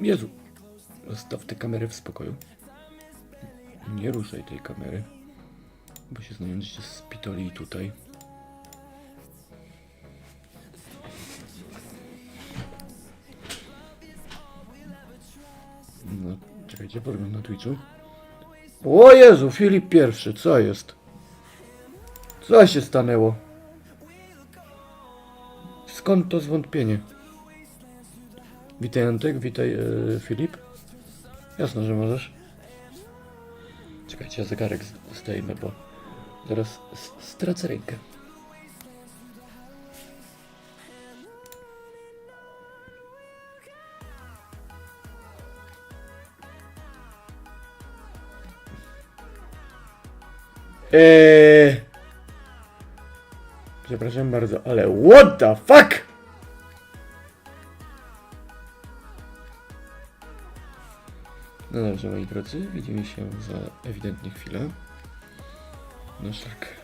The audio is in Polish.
Jezu. Zostaw te kamery w spokoju. Nie ruszaj tej kamery. Bo się znajdziecie z pitoli tutaj. No, czekajcie, podgląd na Twitchu. O Jezu, Filip pierwszy, co jest? Co się stanęło? Skąd to zwątpienie? Witaj Antek, witaj e, Filip. Jasno, że możesz. Czekajcie, ja zegarek zdejmę, bo zaraz stracę rękę. Eee... Przepraszam bardzo, ale what the fuck? No dobrze, moi drodzy, widzimy się za ewidentnie chwilę. No szlak.